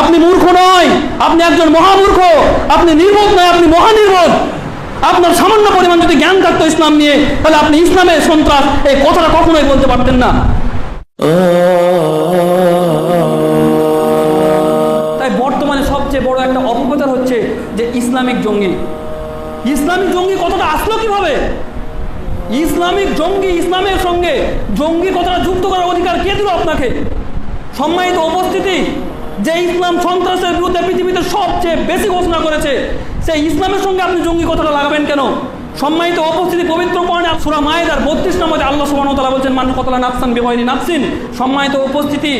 আপনি মূর্খ নয়, আপনি একজন মহামূর্খ, আপনি নির্বোধ নয়, আপনি মহানির্বোধ। আপনার সামান্য পরিমাণ যদি জ্ঞান থাকতো ইসলাম নিয়ে, তাহলে আপনি ইসলামের সন্ত্রাস, এই কথাটা কখনোই বলতে পারতেন না। তাই বর্তমানে সবচেয়ে বড় একটা অপপ্রচার হচ্ছে যে ইসলামিক জঙ্গি। ইসলামিক জঙ্গি কথাটা আসলো কীভাবে? ইসলামিক জঙ্গি ইসলামের সঙ্গে জঙ্গি কথাটা যুক্ত করার অধিকার কে দিল আপনাকে? সম্মানিত উপস্থিতি যে ইসলাম সন্ত্রাসের বিরুদ্ধে পৃথিবীতে সবচেয়ে বেশি ঘোষণা করেছে, সেই ইসলামের সঙ্গে আপনি জঙ্গি কথাটা লাগাবেন কেন? সম্মানিত উপস্থিতি পবিত্র পর্ণে সুরা মায়েদার বত্রিশ নম্বরে আল্লাহ সুবাহ তালা বলছেন মানুষ কতলা নাফসান বিহয়নি নাফসিন। সম্মানিত উপস্থিতি,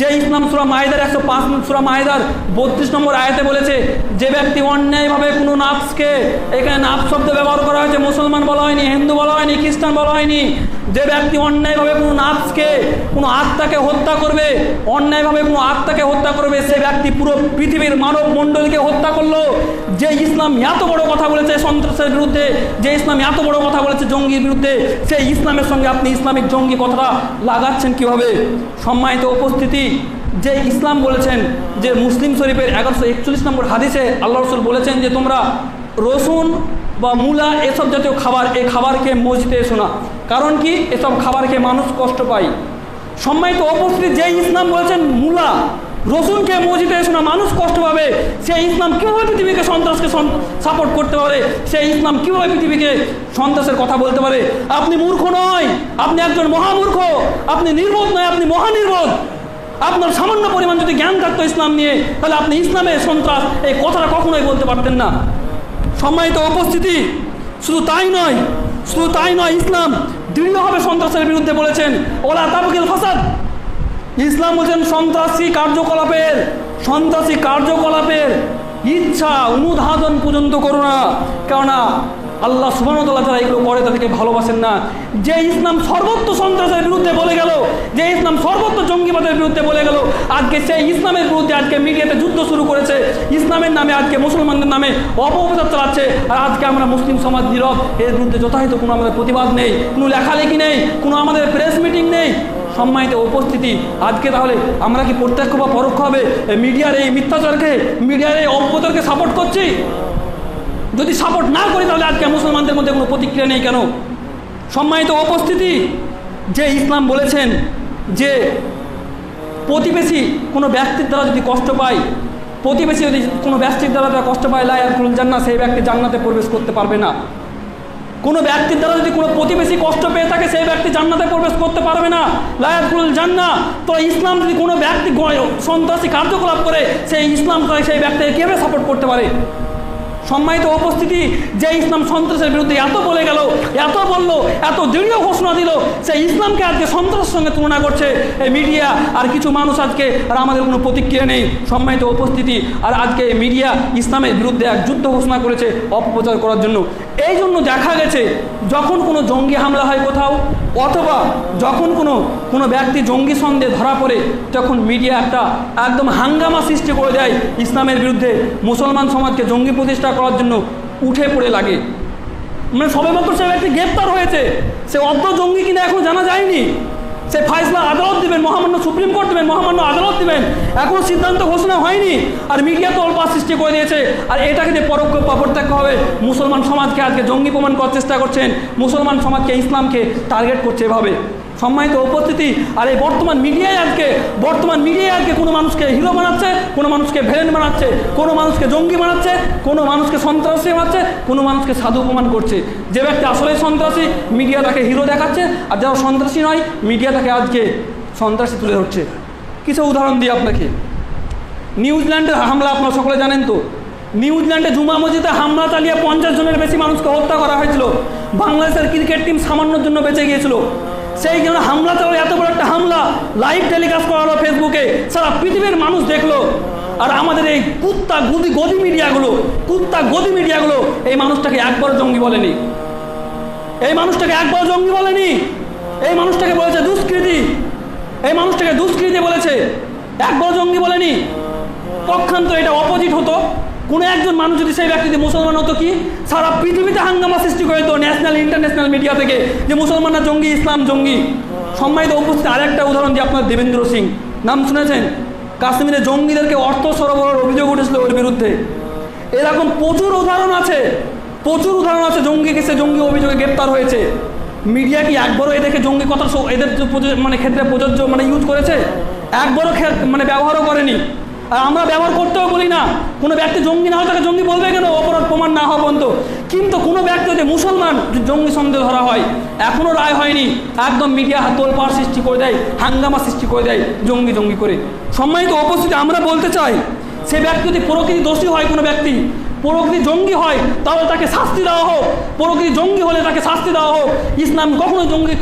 যে ইসলাম সুরা মায়েদার একশো পাঁচ সুরা মায়েদার বত্রিশ নম্বর আয়াতে বলেছে, যে ব্যক্তি অন্যায়ভাবে কোনো নাফসকে এখানে নাফ শব্দ ব্যবহার করা হয়েছে, মুসলমান বলা হয়নি, হিন্দু বলা হয়নি, খ্রিস্টান বলা হয়নি, যে ব্যক্তি অন্যায়ভাবে কোনো নাফসকে, কোনো আত্মাকে হত্যা করবে, অন্যায়ভাবে কোনো আত্মাকে হত্যা করবে, সে ব্যক্তি পুরো পৃথিবীর মানব মণ্ডলীকে হত্যা করল। যে ইসলাম এত বড় কথা বলেছে সন্ত্রাসের বিরুদ্ধে যে ইসলাম এত বড় কথা বলেছে জঙ্গির বিরুদ্ধে, সেই ইসলামের সঙ্গে আপনি ইসলামিক জঙ্গি কথাটা লাগাচ্ছেন কীভাবে? সম্মানিত উপস্থিতি, যে ইসলাম বলেছেন যে মুসলিম শরীফের এগারোশো একচল্লিশ নম্বর হাদিসে আল্লাহ রসুল বলেছেন যে তোমরা রসুন বা মূলা এসব জাতীয় খাবার, এই খাবারকে মসজিদে এসো না। কারণ কি? এসব খাবার খেয়ে মানুষ কষ্ট পায়। সম্মানিত উপস্থিতি, যে ইসলাম বলেছেন মূলা, রসুনকে মসজিদে এসো না, মানুষ কষ্ট পাবে। সেই ইসলাম কীভাবে পৃথিবীকে সন্ত্রাসকে সাপোর্ট করতে পারে? সেই ইসলাম কীভাবে পৃথিবীকে সন্ত্রাসের কথা বলতে পারে? আপনি মূর্খ নয়, আপনি একজন মহামূর্খ। আপনি নির্বোধ নয়, আপনি মহানির্বোধ। আপনার সামান্য পরিমাণ যদি জ্ঞান থাকতো ইসলাম নিয়ে, তাহলে আপনি ইসলামের সন্ত্রাস এই কথাটা কখনোই বলতে পারতেন না। সম্মানিত উপস্থিতি, শুধু তাই নয়, শুধু তাই নয়, ইসলাম দৃঢ়ভাবে সন্ত্রাসের বিরুদ্ধে বলেছেন, ওলা তাবকিল ফাসাদ। ইসলাম বলছেন, সন্ত্রাসী কার্যকলাপের সন্ত্রাসী কার্যকলাপের ইচ্ছা, অনুধাবন পর্যন্ত করো না। কেননা আল্লাহ সুবাহতাল্লাহ যারা এগুলো করে তাদেরকে ভালোবাসেন না। যে ইসলাম সর্বত্র সন্ত্রাসের বিরুদ্ধে বলে গেল, যে ইসলাম সর্বত্র জঙ্গিবাদের বিরুদ্ধে বলে গেল, আজকে সেই ইসলামের বিরুদ্ধে আজকে মিডিয়াতে যুদ্ধ শুরু করেছে। ইসলামের নামে আজকে মুসলমানদের নামে অপপ্রচার চালাচ্ছে। আর আজকে আমরা মুসলিম সমাজ নীরব, এর বিরুদ্ধে যথাযথ কোনো আমাদের প্রতিবাদ নেই, কোনো লেখালেখি নেই, কোনো আমাদের প্রেস মিটিং নেই। সম্মানিত উপস্থিতি। আজকে তাহলে আমরা কি প্রত্যক্ষ বা পরোক্ষভাবে মিডিয়ার এই মিথ্যাচারকে, মিডিয়ার এই অপপ্রচারকে সাপোর্ট করছি? যদি সাপোর্ট না করি তাহলে আজকে মুসলমানদের মধ্যে কোনো প্রতিক্রিয়া নেই কেন? সম্মানিত উপস্থিতি, যে ইসলাম বলেছেন যে প্রতিবেশী কোনো ব্যক্তির দ্বারা যদি কষ্ট পায়, প্রতিবেশী যদি কোনো ব্যক্তির দ্বারা কষ্ট পায় লায়াকুল জান্না সেই ব্যক্তি জান্নাতে প্রবেশ করতে পারবে না। কোনো ব্যক্তির দ্বারা যদি কোনো প্রতিবেশী কষ্ট পেয়ে থাকে, সেই ব্যক্তি জান্নাতে প্রবেশ করতে পারবে না। লায়াতুল জান্না তো ইসলাম যদি কোনো ব্যক্তি সন্ত্রাসী কার্যকলাপ করে, সেই ইসলাম সেই ব্যক্তিকে কীভাবে সাপোর্ট করতে পারে? সম্মানিত উপস্থিতি, যে ইসলাম সন্ত্রাসের বিরুদ্ধে এত বলে গেল, এত বলল, এত দৃঢ় ঘোষণা দিল, সেই ইসলামকে আজকে সন্ত্রাসের সঙ্গে তুলনা করছে এই মিডিয়া আর কিছু মানুষ আজকে, আর আমাদের কোনো প্রতিক্রিয়া নেই। সম্মানিত উপস্থিতি, আর আজকে মিডিয়া ইসলামের বিরুদ্ধে এক যুদ্ধ ঘোষণা করেছে অপপ্রচার করার জন্য। এই জন্য দেখা গেছে, যখন কোনো জঙ্গি হামলা হয় কোথাও, অথবা যখন কোনো কোনো ব্যক্তি জঙ্গি সন্দেহে ধরা পড়ে, তখন মিডিয়া একটা একদম হাঙ্গামা সৃষ্টি করে দেয় ইসলামের বিরুদ্ধে। মুসলমান সমাজকে জঙ্গি প্রতিষ্ঠা করার জন্য উঠে পড়ে লাগে। মানে সবে মাত্র সে ব্যক্তি গ্রেপ্তার হয়েছে। সে অর্ধ জঙ্গি কিনা এখন জানা যায়নি। সে ফাইসলা আদালত দেবেন, মহামান্য সুপ্রিম কোর্ট দেবেন, মহামান্য আদালত দিবেন। এখনও সিদ্ধান্ত ঘোষণা হয়নি। আর মিডিয়া তো অল্প সৃষ্টি করে দিয়েছে। আর এটাকে যে পরোক্ষ বা প্রত্যক্ষভাবে মুসলমান সমাজকে আজকে জঙ্গি প্রমাণ করার চেষ্টা করছেন। মুসলমান সমাজকে, ইসলামকে টার্গেট করছে এভাবে। সম্মানিত উপস্থিতি, আর এই বর্তমান মিডিয়ায় আজকে বর্তমান মিডিয়ায় আজকে কোনো মানুষকে হিরো বানাচ্ছে, কোনো মানুষকে ভেলেন বানাচ্ছে, কোনো মানুষকে জঙ্গি বানাচ্ছে, কোনো মানুষকে সন্ত্রাসী বানাচ্ছে, কোনো মানুষকে সাধু প্রমাণ করছে। যে ব্যক্তি আসলে সন্ত্রাসী, মিডিয়া তাকে হিরো দেখাচ্ছে, আর যারা সন্ত্রাসী নয়, মিডিয়া তাকে আজকে সন্ত্রাসী তুলে ধরছে। কিছু উদাহরণ দিই আপনাকে। নিউজিল্যান্ডের হামলা, আপনারা সকলে জানেন তো। নিউজিল্যান্ডে জুমা মসজিদে হামলা চালিয়ে পঞ্চাশ জনের বেশি মানুষকে হত্যা করা হয়েছিল। বাংলাদেশের ক্রিকেট টিম সামান্যর জন্য বেঁচে গিয়েছিল। সেই জন্য হামলা চালালো এত বড় একটা হামলা। লাইভ টেলিকাস্ট করা হলো ফেসবুকে সারা পৃথিবীর মানুষ দেখল। আর আমাদের এই কুত্তা গদি গদি মিডিয়াগুলো, কুত্তা গদি মিডিয়াগুলো, এই মানুষটাকে একবার জঙ্গি বলেনি। এই মানুষটাকে একবার জঙ্গি বলেনি। এই মানুষটাকে বলেছে দুষ্কৃতি। এই মানুষটাকে দুষ্কৃতি বলেছে। একবার জঙ্গি বলেনি। পক্ষান্ত এটা অপোজিট হতো। কোনো একজন মানুষ যদি সেই ব্যক্তি মুসলমান হতো কি? সারা পৃথিবীতে হাঙ্গামা সৃষ্টি করে দিত ন্যাশনাল ইন্টারন্যাশনাল মিডিয়া থেকে যে মুসলমানরা জঙ্গি, ইসলাম জঙ্গি। সম্মানিত উপস্থিত, আরেকটা উদাহরণ দিয়ে আপনার দেবেন্দ্র সিং। নাম শুনেছেন? কাশ্মীরে জঙ্গিদেরকে অর্থ সরবরাহের অভিযোগ উঠেছিল ওর বিরুদ্ধে। এরকম প্রচুর উদাহরণ আছে। প্রচুর উদাহরণ আছে জঙ্গি কেসে জঙ্গি অভিযোগে গ্রেপ্তার হয়েছে। মিডিয়া কি একবারও এদেরকে জঙ্গি কথা এদের মানে ক্ষেত্রে প্রযোজ্য মানে ইউজ করেছে? একবারও মানে ব্যবহারও করেনি। আর আমরা ব্যবহার করতেও বলি না। কোনো ব্যক্তি জঙ্গি না হয় তাকে জঙ্গি বলবে কেন? অপরাধ প্রমাণ না হওয়া পর্যন্ত। কিন্তু কোনো ব্যক্তি যদি মুসলমান জঙ্গি সন্দেহ ধরা হয় এখনও রায় হয়নি, একদম মিডিয়া তোলপাড় সৃষ্টি করে দেয়, হাঙ্গামা সৃষ্টি করে দেয় জঙ্গি জঙ্গি করে। সম্মানিত উপস্থিতি আমরা বলতে চাই, সে ব্যক্তি যদি প্রকৃতি দোষী হয় কোনো ব্যক্তি প্রকৃতি জঙ্গি হয়, তাহলে তাকে শাস্তি দেওয়া হোক। প্রকৃতি জঙ্গি হলে তাকে শাস্তি দেওয়া হোক। ইসলাম কখনোই জঙ্গি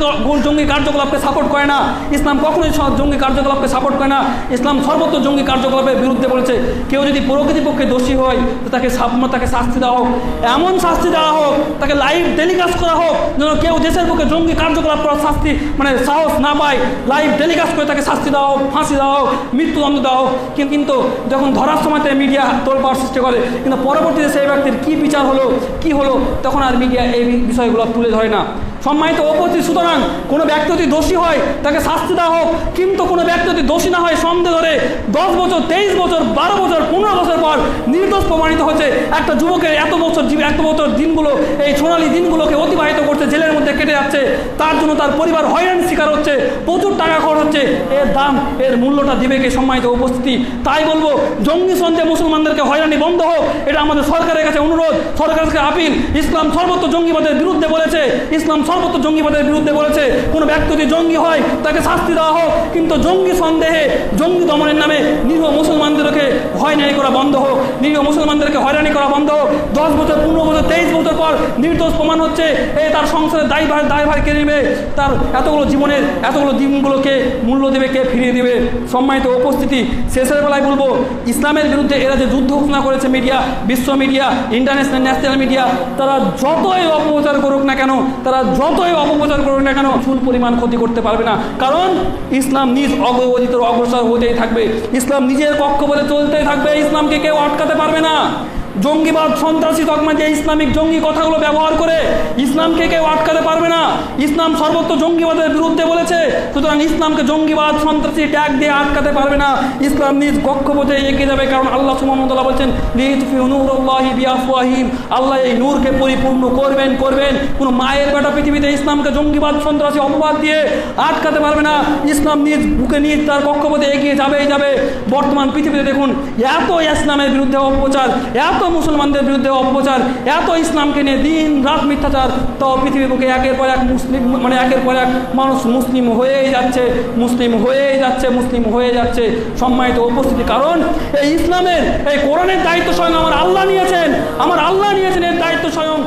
জঙ্গি কার্যকলাপকে সাপোর্ট করে না। ইসলাম কখনোই জঙ্গি কার্যকলাপকে সাপোর্ট করে না। ইসলাম সর্বত্র জঙ্গি কার্যকলাপের বিরুদ্ধে বলেছে, কেউ যদি প্রকৃতির পক্ষে দোষী হয়, তো তাকে তাকে শাস্তি দেওয়া হোক। এমন শাস্তি দেওয়া হোক, তাকে লাইভ টেলিকাস্ট করা হোক, যেন কেউ দেশের পক্ষে জঙ্গি কার্যকলাপ করার শাস্তি মানে সাহস না পায় লাইভ টেলিকাস্ট করে তাকে শাস্তি দেওয়া হোক, ফাঁসি দেওয়া হোক, মৃত্যুদণ্ড দেওয়া হোক। কিন্তু যখন ধরার সময়তে মিডিয়া তোলপাড় সৃষ্টি করে, কিন্তু পরবর্তীতে সেই ব্যক্তির কি বিচার হলো, কি হলো, তখন আর মিডিয়া এই বিষয়গুলো তুলে ধরে না। সম্মানিত উপস্থিত সুতরাং কোনো ব্যক্তি যদি দোষী হয়, তাকে শাস্তি দেওয়া হোক, কিন্তু কোনো ব্যক্তি যদি দোষী না হয়, সন্দেহ ধরে দশ বছর, তেইশ বছর, বারো বছর, পনেরো বছর পর নির্দোষ প্রমাণিত হচ্ছে একটা যুবকের এত বছর এত বছর দিনগুলো, এই সোনালি দিনগুলোকে অতিবাহিত কেটে যাচ্ছে, তার জন্য তার পরিবার হয়রানির শিকার হচ্ছে, প্রচুর টাকা খরচ হচ্ছে, এর দাম, এর মূল্যটা দিবে কে সম্মানিত উপস্থিতি। তাই বলব, জঙ্গি সন্দেহ মুসলমানদেরকে হয়রানি বন্ধ হোক, এটা আমাদের সরকারের কাছে অনুরোধ, সরকারকে আপিল, ইসলাম সর্বত্র জঙ্গিবাদের বিরুদ্ধে বলেছে। ইসলাম সর্বত্র জঙ্গিবাদের বিরুদ্ধে বলেছে, কোনো ব্যক্তি যদি জঙ্গি হয়, তাকে শাস্তি দেওয়া হোক। কিন্তু জঙ্গি সন্দেহে, জঙ্গি দমনের নামে নিরীহ মুসলমানদেরকে হয়রানি করা বন্ধ হোক। নিরীহ মুসলমানদেরকে হয়রানি করা বন্ধ হোক। দশ বছর, পনেরো বছর, তেইশ বছর পর নির্দোষ প্রমাণ হচ্ছে, এ তার সংসারের দায়ভার দায়ভার কে নেবে? তার এতগুলো জীবনের, এতগুলো দিনগুলোকে মূল্য দেবে কে, ফিরিয়ে দেবে? সম্মানিত উপস্থিতি, শেষের বেলায় বলব, ইসলামের বিরুদ্ধে এরা যে যুদ্ধ ঘোষণা করেছে মিডিয়া, বিশ্ব মিডিয়া, ইন্টারন্যাশনাল, ন্যাশনাল মিডিয়া, তারা যতই অপপ্রচার করুক না কেন তারা যতই অপপ্রচার করুক না কেন চুল পরিমাণ ক্ষতি করতে পারবে না। কারণ, ইসলাম নিজ অগ্রগতিত অগ্রসর হতেই থাকবে। ইসলাম নিজের পক্ষ বলে চলতেই থাকবে, ইসলামকে কেউ আটকাতে পারবে না। জঙ্গিবাদ, সন্ত্রাসী তকমা যে ইসলামিক জঙ্গি কথাগুলো ব্যবহার করে, ইসলামকে কেউ আটকাতে পারবে না। ইসলাম সর্বত্র জঙ্গিবাদের বিরুদ্ধে বলেছে, সুতরাং ইসলামকে জঙ্গিবাদ, সন্ত্রাসী ট্যাগ দিয়ে আটকাতে পারবে না। ইসলাম নিজ কক্ষপথে এগিয়ে যাবে, কারণ আল্লাহ সুমতলা বলছেন নূরুল্লাহি আল্লাহ এই নূরকে পরিপূর্ণ করবেন করবেন। কোনো মায়ের বেটা পৃথিবীতে ইসলামকে জঙ্গিবাদ, সন্ত্রাসী অপবাদ দিয়ে আটকাতে পারবে না। ইসলাম নিজ বুকে নিজ তার কক্ষপথে এগিয়ে যাবেই যাবে। বর্তমান পৃথিবীতে দেখুন, এত ইসলামের বিরুদ্ধে অপপ্রচার, এত মুসলমানদের বিরুদ্ধে অপপ্রচার, এত ইসলামকে নিয়ে দিন রাত মিথ্যাচার। তো পৃথিবীর বুকে একের পর এক মুসলিম মুসলিম মানে একের পর এক মানুষ মুসলিম হয়েই যাচ্ছে, মুসলিম হয়েই যাচ্ছে, মুসলিম হয়ে যাচ্ছে। সম্মানিত উপস্থিতি, কারণ এই ইসলামের, এই কোরআনের দায়িত্ব স্বয়ং আমার আল্লাহ নিয়েছেন। আমার আল্লাহ নিয়েছেন এর দায়িত্ব স্বয়ং।